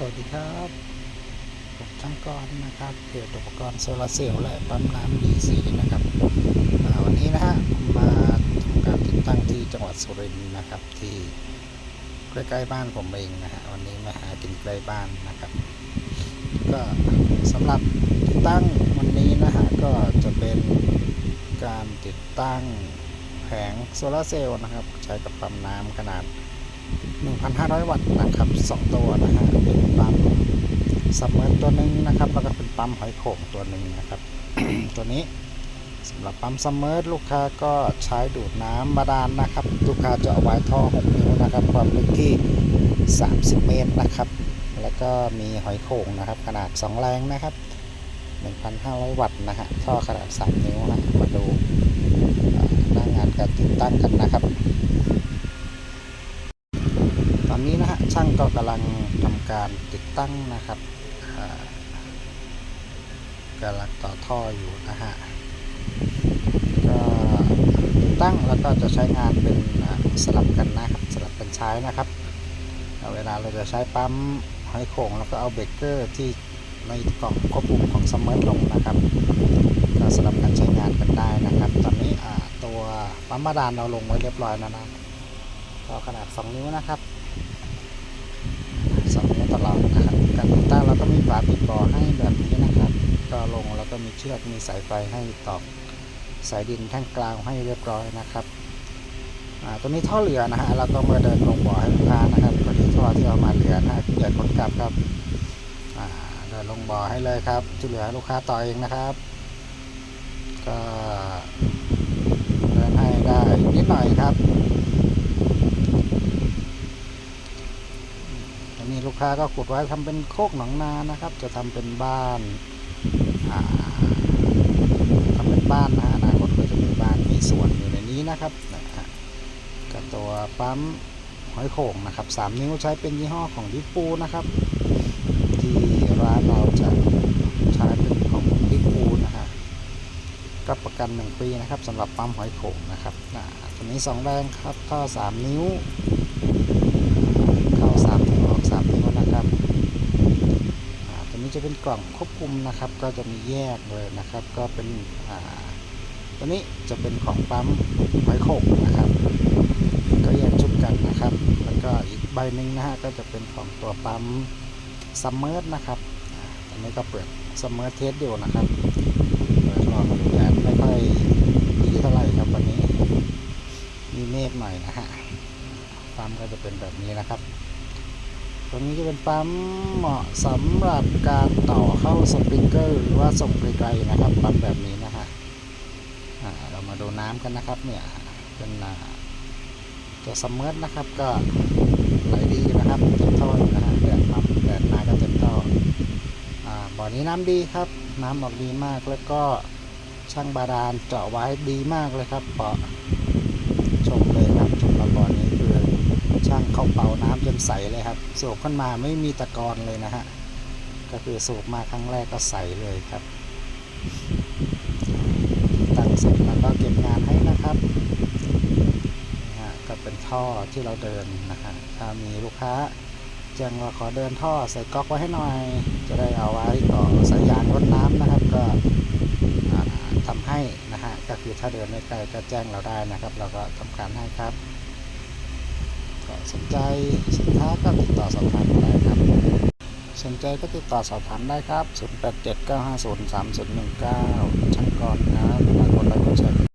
สวัสดีครับผมช่างกรนะครับเพจอุปกรณ์โซลาร์เซลล์และปั๊มน้ำดีซีนะครับวันนี้นะฮะผมมาทำการติดตั้งที่จังหวัดสุรินทร์นะครับ ที่ใกล้ๆบ้านผมเองนะฮะวันนี้มาหากินใกล้บ้านนะครับ ก็สำหรับติดตั้งวันนี้นะฮะก็จะเป็นการติดตั้งแผงโซลาร์เซลล์นะครับ ใช้กับปั๊มน้ำขนาด 1,500 วัตต์นะครับ2ตัวนะฮะเป็นปั๊มซับเมอร์ตัวหนึ่งนะครับ แล้วก็เป็นปั๊มหอยโข่งตัวหนึ่งนะครับ ตัวนี้สำหรับปั๊มซัมเมอร์ลูกค้าก็ใช้ดูดน้ำบาดาลนะครับ ลูกค้าจะเอาไว้ท่อ 6 นิ้วนะครับ ความลึกที่ 30 เมตรนะครับ แล้วก็มีหอยโข่งนะครับ ขนาด 2 แรงนะครับ 1,500 วัตต์นะฮะท่อขนาด 3 นิ้วนะมาดูหน้างานการติดตั้งกันนะครับ ตอนนี้นะฮะช่าง ก็กำลังทำการติดตั้งนะครับอ่ากำลังต่อท่ออยู่นะฮะก็ติดตั้งแล้วก็จะใช้งานเป็นสลับกันนะครับสลับกันใช้นะครับเเวลาเราจะใช้ปั๊มหอยโข่งแล้วก็เอาเบรกเกอร์ที่ในกล่องควบคุมของสมาร์ทลงนะครับก็สลับกันใช้งานกันได้นะครับ ตอนนี้ตัวปั๊มบาดาลเราลงไว้เรียบร้อยแล้วนะก็ขนาด 2 นิ้วนะครับ ตลอดนะครับการติดตั้งเราก็มีฝาปิดบ่อให้แบบนี้นะครับ ก็ลงแล้วก็มีเชือกมีสายไฟให้ตอกสายดินแท่งกลางให้เรียบร้อยนะครับตัวนี้ท่อเหลือนะฮะเราก็มาเดินลงบ่อให้ลูกค้านะครับตัวนี้ท่อที่เอามาเหลือนะฮะอย่าขนกลับครับเดินลงบ่อให้เลยครับที่เหลือลูกค้าต่อเองนะครับ ก็เดินให้ได้นิดหน่อยครับ อันนี้ลู กค้าก็ขุดไว้ทำเป็นโคกหนองนานะครับ จะทำเป็นบ้านอ่าทำเป็นบ้านนะอนาคตก็จะมีบ้านมีสวนอยู่ในนี้นะครับนะกับตัวปั๊มหอยโข่งนะครับ3นิ้วใช้เป็นยี่ห้อของดิปูนะครับ ที่ร้านเราจะใช้เป็นของดิปูนะฮะรับประกัน1ปีนะครับสำหรับปั๊มหอยโข่งนะครับอ่าตัวนี้2แรงครับท่อ3นิ้ว เข้า3นิ้วออก3นิ้วนะครับอ่าตัวนี้ จะเป็นกล่องควบคุมนะครับ ก็จะมีแยกเลยนะครับ ก็เป็นอ่าตัวนี้จะเป็นของปั๊มหอยโข่งนะครับ ก็แยกชุดกันนะครับ แล้วก็อีกใบหนึ่งนะฮะก็จะเป็นของตัวปั๊มซัมเมอร์นะครับอ่าตอนนี้ก็เปิดซัมเมอร์เทสอยู่นะครับเปิดรอมาดูแดดไม่ค่อยดีเท่าไหร่ครับวันนี้ มีเมฆหน่อยนะฮะปั๊มก็จะเป็นแบบนี้นะครับ ตรงนี้จะเป็นปั๊มเหมาะสำหรับการต่อเข้าสปริงเกอร์หรือว่าส่งไกลๆนะครับ ปั๊มแบบนี้นะฮะเรามาดูน้ำกันนะครับเนี่ยเป็นอ่าตัวซัมเมอร์นะครับก็ไหลดีนะครับเต็มท่อนะฮะแดดปั๊มแดดมาก็เต็มท่ออ่าบ่อนี้น้ำดีครับ น้ำออกดีมากแล้วก็ช่างบาดาลเจาะไว้ดีมากเลยครับเปาะชมเลยครับชมระบ่อนี้คือ ช่างเขาเป่าน้ำจนใสเลยครับ สูบขึ้นมาไม่มีตะกอนเลยนะฮะ ก็คือสูบมาครั้งแรกก็ใสเลยครับ ตั้งเสร็จแล้วก็เก็บงานให้นะครับนี่ฮะก็เป็นท่อที่เราเดินนะฮะ ถ้ามีลูกค้าแจ้งว่าขอเดินท่อใส่ก๊อกไว้ให้หน่อย จะได้เอาไว้ต่อสายยางรดน้ำนะครับ ก็อ่าทำให้นะฮะ ก็คือถ้าเดินไม่ไกลก็แจ้งเราได้นะครับ เราก็ทำการให้ครับ สนใจสินค้าก็ติดต่อสอบถามได้ครับ สนใจก็ติดต่อสอบถามได้ครับ 0879503019 ช่างกรครับฝากกดไลค์กดแชร์